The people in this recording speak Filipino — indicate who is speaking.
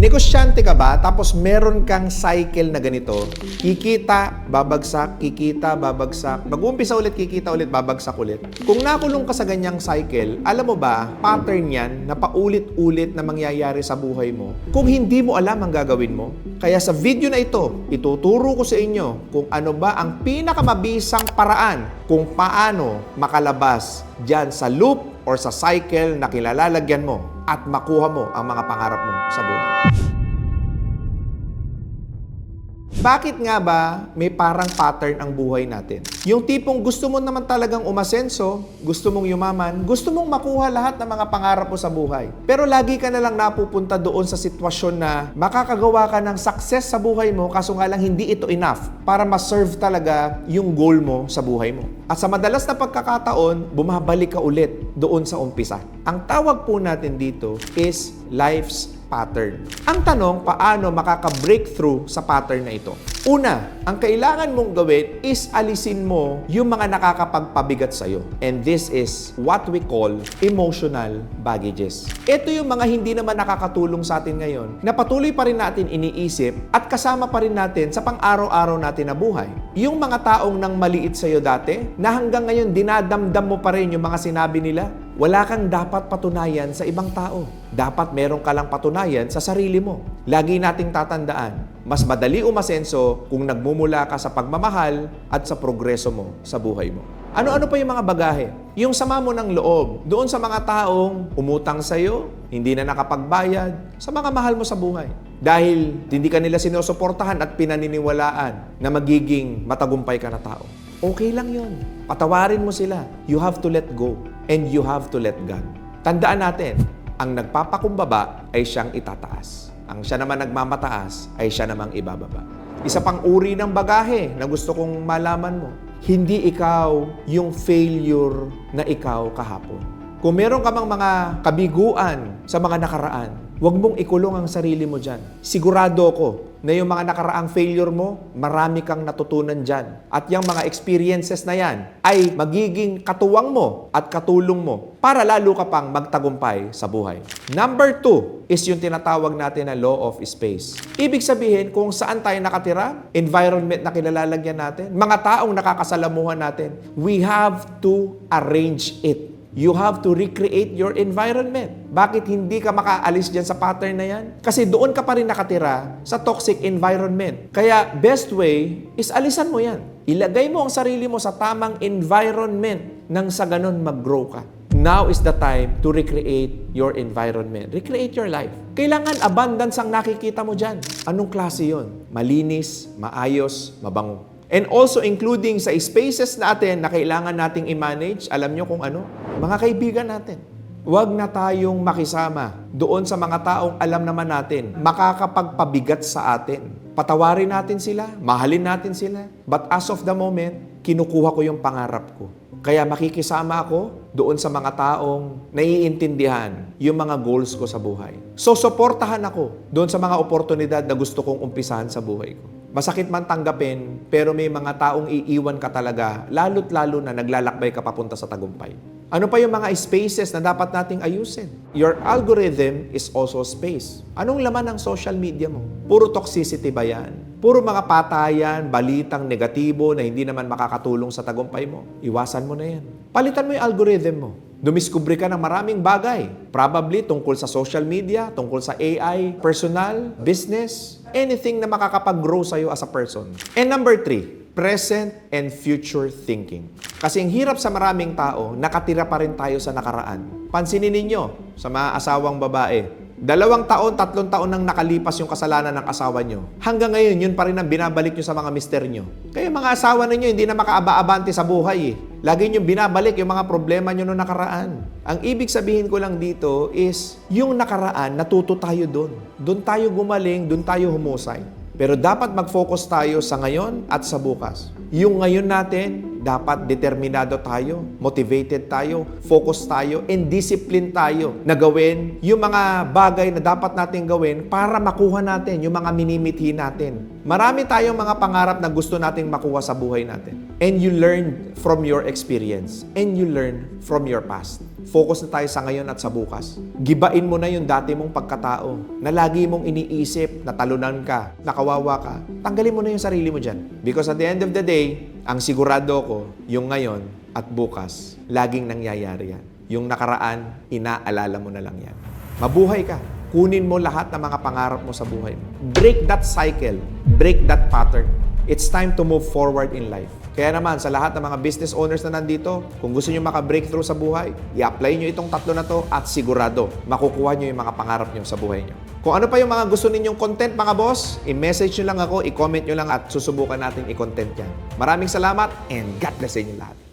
Speaker 1: Negosyante ka ba tapos meron kang cycle na ganito? Kikita, babagsak, kikita, babagsak. Mag-uumpisa ulit, kikita ulit, babagsak ulit. Kung nakulong ka sa ganyang cycle, alam mo ba, pattern yan na paulit-ulit na mangyayari sa buhay mo kung hindi mo alam ang gagawin mo. Kaya sa video na ito, ituturo ko sa inyo kung ano ba ang pinakamabisang paraan kung paano makalabas dyan sa loop or sa cycle na kilalalagyan mo at makuha mo ang mga pangarap mo sa buhay. Bakit nga ba may parang pattern ang buhay natin? Yung tipong gusto mo naman talagang umasenso, gusto mong yumaman, gusto mong makuha lahat ng mga pangarap mo sa buhay. Pero lagi ka na lang napupunta doon sa sitwasyon na makakagawa ka ng success sa buhay mo kaso nga lang hindi ito enough para ma-serve talaga yung goal mo sa buhay mo. At sa madalas na pagkakataon, bumabalik ka ulit doon sa umpisa. Ang tawag po natin dito is life's pattern. Ang tanong, paano makaka-breakthrough sa pattern na ito? Una, ang kailangan mong gawin is alisin mo yung mga nakakapagpabigat sa'yo. And this is what we call emotional baggages. Ito yung mga hindi naman nakakatulong sa atin ngayon na patuloy pa rin natin iniisip at kasama pa rin natin sa pang-araw-araw natin na buhay. Yung mga taong nang maliit sa'yo dati na hanggang ngayon dinadamdam mo pa rin yung mga sinabi nila, wala kang dapat patunayan sa ibang tao. Dapat meron ka lang patunayan sa sarili mo. Lagi nating tatandaan, mas madali umasenso kung nagmumula ka sa pagmamahal at sa progreso mo sa buhay mo. Ano-ano pa yung mga bagahe? Yung sama mo ng loob doon sa mga taong umutang sa'yo, hindi na nakapagbayad, sa mga mahal mo sa buhay. Dahil hindi ka nila sinusuportahan at pinaniniwalaan na magiging matagumpay ka na tao. Okay lang yon. Patawarin mo sila. You have to let go and you have to let God. Tandaan natin, ang nagpapakumbaba ay siyang itataas. Ang siya naman nagmamataas ay siya namang ibababa. Isa pang uri ng bagahe na gusto kong malaman mo, hindi ikaw yung failure na ikaw kahapon. Kung meron ka mang mga kabiguan sa mga nakaraan, huwag mong ikulong ang sarili mo dyan. Sigurado ko na yung mga nakaraang failure mo, marami kang natutunan dyan. At yung mga experiences na yan ay magiging katuwang mo at katulong mo para lalo ka pang magtagumpay sa buhay. Number two is yung tinatawag natin na law of space. Ibig sabihin, kung saan tayo nakatira, environment na kilalalagyan natin, mga taong nakakasalamuhan natin, we have to arrange it. You have to recreate your environment. Bakit hindi ka makaalis dyan sa pattern na yan? Kasi doon ka pa rin nakatira sa toxic environment. Kaya best way is alisan mo yan. Ilagay mo ang sarili mo sa tamang environment nang sa ganun mag-grow ka. Now is the time to recreate your environment. Recreate your life. Kailangan abundance ang nakikita mo dyan. Anong klase yon? Malinis, maayos, mabango. And also including sa spaces natin na kailangan nating i-manage, alam nyo kung ano? Mga kaibigan natin. Huwag na tayong makisama doon sa mga taong alam naman natin, makakapagpabigat sa atin. Patawarin natin sila, mahalin natin sila. But as of the moment, kinukuha ko yung pangarap ko. Kaya makikisama ako doon sa mga taong naiintindihan yung mga goals ko sa buhay. So, suportahan ako doon sa mga oportunidad na gusto kong umpisahan sa buhay ko. Masakit man tanggapin, pero may mga taong iiwan ka talaga, lalo't lalo na naglalakbay ka papunta sa tagumpay. Ano pa yung mga spaces na dapat nating ayusin? Your algorithm is also space. Anong laman ng social media mo? Puro toxicity ba yan? Puro mga patayan, balitang negatibo na hindi naman makakatulong sa tagumpay mo. Iwasan mo na yan. Palitan mo yung algorithm mo. Dumiskubre ka ng maraming bagay. Probably tungkol sa social media, tungkol sa AI, personal, business, anything na makakapag-grow sa'yo as a person. And number three, present and future thinking. Kasi ang hirap sa maraming tao, nakatira pa rin tayo sa nakaraan. Pansinin ninyo sa mga asawang babae, Dalawang taon, tatlong taon nang nakalipas yung kasalanan ng asawa nyo. Hanggang ngayon, yun pa rin ang binabalik nyo sa mga mister nyo. Kaya mga asawa ninyo, hindi na makaaba-abante sa buhay eh. Lagi nyo binabalik yung mga problema nyo noong nakaraan. Ang ibig sabihin ko lang dito is, yung nakaraan, natuto tayo doon. Doon tayo gumaling, doon tayo humusay. Pero dapat mag-focus tayo sa ngayon at sa bukas. Yung ngayon natin, dapat determinado tayo, motivated tayo, focus tayo, and discipline tayo na gawin yung mga bagay na dapat natin gawin para makuha natin yung mga minimithi natin. Marami tayong mga pangarap na gusto nating makuha sa buhay natin. And you learn from your experience. And you learn from your past. Focus na tayo sa ngayon at sa bukas. Gibain mo na yung dati mong pagkatao na lagi mong iniisip na talunan ka, nakawawa ka. Tanggalin mo na yung sarili mo dyan. Because at the end of the day, ang sigurado ko, yung ngayon at bukas, laging nangyayari yan. Yung nakaraan, inaalala mo na lang yan. Mabuhay ka. Kunin mo lahat ng mga pangarap mo sa buhay. Break that cycle. Break that pattern. It's time to move forward in life. Kaya naman, sa lahat ng mga business owners na nandito, kung gusto nyo maka-breakthrough sa buhay, i-apply nyo itong tatlo na to at sigurado, makukuha nyo yung mga pangarap nyo sa buhay nyo. Kung ano pa yung mga gusto ninyong content, mga boss, i-message nyo lang ako, i-comment nyo lang at susubukan natin i-content yan. Maraming salamat and God bless sa inyo lahat.